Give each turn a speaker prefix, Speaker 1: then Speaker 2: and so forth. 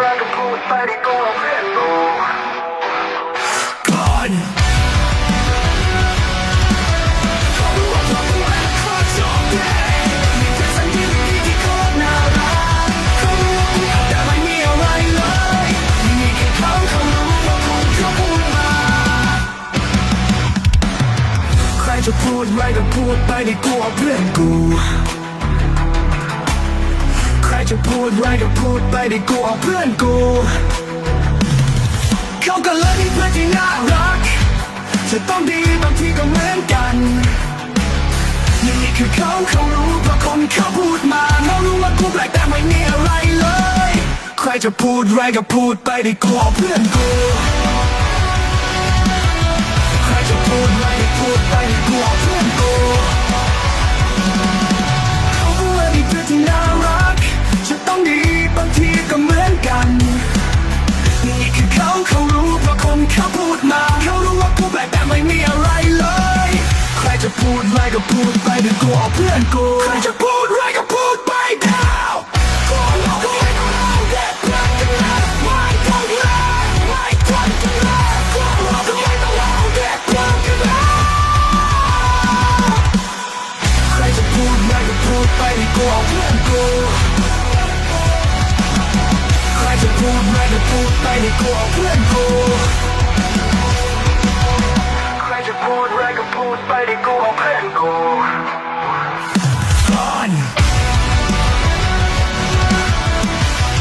Speaker 1: แล้วก็พูดไปดีกว่าเพื่อนกู
Speaker 2: ก่อนใครจะพูดไรก็พูดไปดีกว่าเพื่อนกู พูดไรก็พูดไปดีกว่าเพื่อนกูเขาก็เลยมีเพื่อนที่น่ารักจะต้องดีบางทีก็เหมือนกันนี่คือเขาเขารู้เพราะคนเขาพูดมาเขารู้ว่ากูแปลกแต่ไม่มีอะไรเลย ใครจะพูดไรก็พูดไปดีกว่าเพื่อนกู เขาเขารู้เพราะคนเขาพูดมาเขารู้ว่ากูแปลกแต่ไม่มีอะไรเลย ใครจะพูดไรก็พูดไปดีกว่าเพื่อนกูใครจะพูดไรก็พูดไปดาวกูรู้กูไม่ต้องเล่าเด็กเพื่อนกัวไม่ต้องเล่าไม่ต้องเล่ากูรู้กูไม่ต้องเล่าเด็กเพื่อนกันแล้วใครจะพูดไรก็พูดไปดีกว่าเพื่อนกู ไปดีกว่าเพื่อนกู
Speaker 1: ใครจะพูดอะไรก็พูดไปดีกว่าเพื่อน